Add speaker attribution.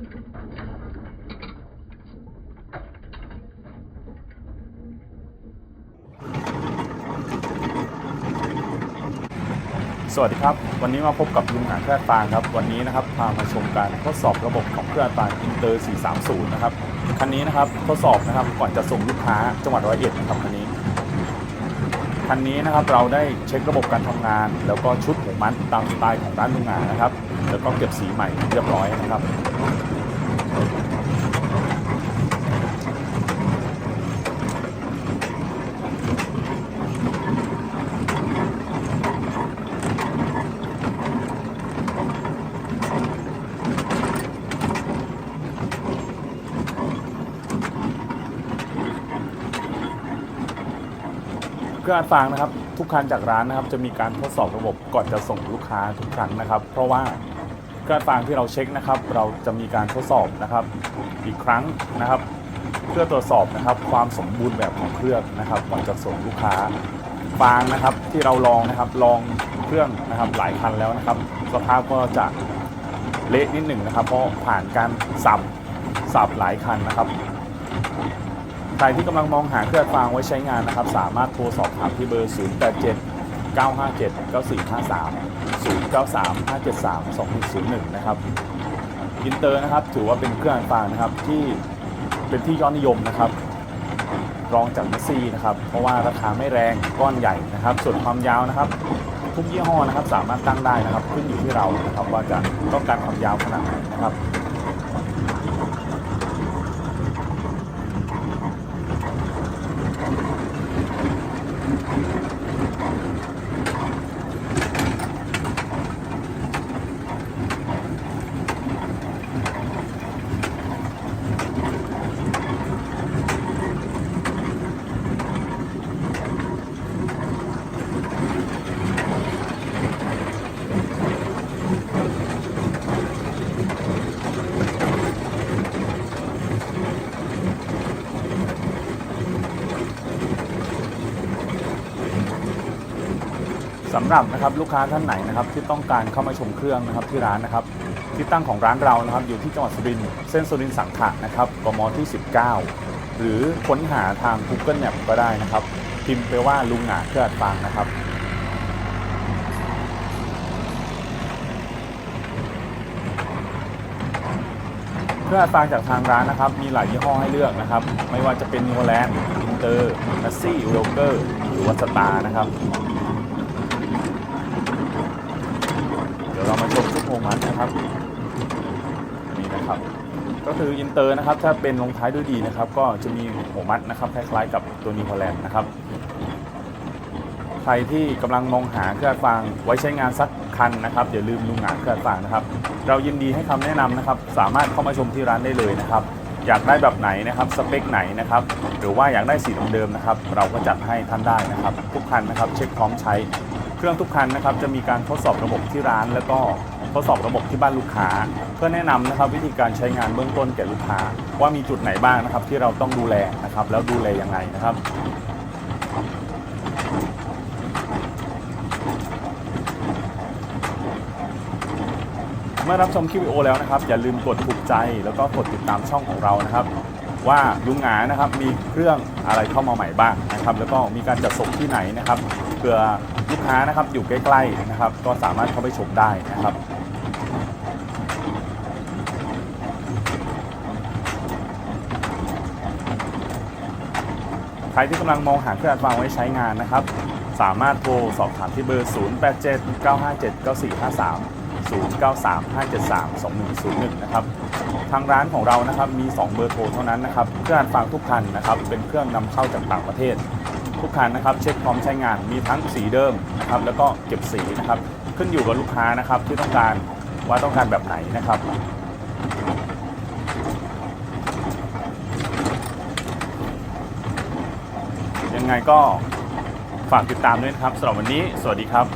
Speaker 1: สวัสดีครับ วันนี้มาพบกับลุงหางเครื่องฟางครับ วันนี้นะครับพามาชมการทดสอบระบบของเครื่องฟางอินเตอร์ 430 นะครับ คันนี้นะครับทดสอบนะครับก่อนจะส่งลูกค้าจังหวัดร้อยเอ็ดนะครับคันนี้ คันนี้นะครับเราได้เช็คระบบการทำงาน แล้วก็ชุดหัวมัดตามสไตล์ของร้านลุงงางนะครับ แล้วก็เก็บสีใหม่เรียบร้อยนะครับ รื่องอัดฟางนะครับ ทุกคันจากร้านนะครับ จะมีการทดสอบระบบก่อนจะส่งลูกค้าทุกครั้งนะครับ เพราะว่าเครื่องอัดฟางที่เราเช็คนะครับ เราจะมีการทดสอบนะครับ อีกครั้งนะครับ เพื่อตรวจสอบนะครับ ความสมบูรณ์แบบของเครื่องนะครับก่อนจะส่งลูกค้าฟางนะครับที่เราลองนะครับลองเครื่องนะครับหลายคันแล้วนะครับ สภาพก็จะเละนิดหนึ่งนะครับ เพราะผ่านการสับสับหลายคันนะครับ ใครที่กำลังมองหาเครื่องฟางไว้ใช้งานนะครับ สามารถโทรสอบถามที่เบอร์ 087 957 9453 093 573 2101 นะครับอินเตอร์นะครับถือว่าเป็นเครื่องฟางนะครับที่เป็นที่ยอดนิยมนะครับรองจากเมสซี่นะครับ เพราะว่าราคาไม่แรงก้อนใหญ่นะครับ ส่วนความยาวนะครับ ทุกยี่ห้อนะครับสามารถตั้งได้นะครับ ขึ้นอยู่ที่เรานะครับว่าจะต้องการความยาวขนาดไหนนะครับ สำหรับนะครับลูกค้าท่านไหนนะครับที่ต้องการเข้ามาชมเครื่องนะครับที่ร้านนะครับที่ตั้งของร้านเรานะครับอยู่ที่จังหวัดสุรินทร์เส้นสุรินทร์สังขะนะครับกมที่ 19 หรือค้นหาทาง Google Map ก็ได้นะครับพิมพ์ไปว่าลุงหงาเครืออัดฟางนะครับเครื่องอัดฟางจากทางร้านนะครับ มีหลายยี่ห้อให้เลือกนะครับ ไม่ว่าจะเป็นนิวแลนด์อินเตอร์นัสซี่โรเกอร์ หรือวัสตาร์นะครับ เดี๋ยวเรามาชมชุดโฮมั นะครับนี่นะครับ ก็คืออินเตอร์นะครับถ้าเป็นลงท้ายด้วยดีนะครับ ก็จะมีหัวมัดนะครับคล้ายๆกับตัวนิวแลนด์นะครับ ใครที่กำลังมองหาเครื่องอัดฟางไว้ใช้งานสักคันนะครับอย่าลืมลุงหานเครื่องอัดฟางนะครับ เรายินดีให้คำแนะนำนะครับ สามารถเข้ามาชมที่ร้านได้เลยนะครับอยากได้แบบไหนนะครับสเปคไหนนะครับหรือว่าอยากได้สีเดิมๆนะครับ เราก็จัดให้ท่านได้นะครับ ทุกคันนะครับเช็คพร้อมใช้ เครื่องทุกคันนะครับจะมีการทดสอบระบบที่ร้านแล้วก็ ทดสอบระบบที่บ้านลูกค้า เพื่อแนะนำนะครับวิธีการใช้งานเบื้องต้นแก่ลูกค้า ว่ามีจุดไหนบ้างนะครับที่เราต้องดูแลนะครับแล้วดูแลยังไงนะครับเมื่อรับชมคลิปวิดีโอแล้วนะครับ อย่าลืมกดถูกใจแล้วก็กดติดตามช่องของเรานะครับ ว่าลุงหงานะครับมีเครื่องอะไรเข้ามาใหม่บ้างนะครับ แล้วก็มีการจัดส่งที่ไหนนะครับเผื่อลูกค้านะครับอยู่ใกล้ๆนะครับ ก็สามารถเข้าไปชมได้นะครับ รที่กำลังมองหาเครื่องอัดฟางไว้ใช้งานนะครับ สามารถโทรสอบถามที่เบอร์ 087 957 9453 093 573 2101 นะครับ ทางร้านของเรานะครับมี 2 เบอร์โทรเท่านั้นนะครับ เครื่องอัดฟางทุกคันนะครับ เป็นเครื่องนำเข้าจากต่างประเทศ ทุกคันนะครับ เช็คพร้อมใช้งานมีทั้งสีเดิมนะครับ แล้วก็เก็บสีนะครับ ขึ้นอยู่กับลูกค้านะครับที่ต้องการว่าต้องการแบบไหนนะครับ ยังไงก็ฝากติดตามด้วยนะครับสำหรับวันนี้ สวัสดีครับ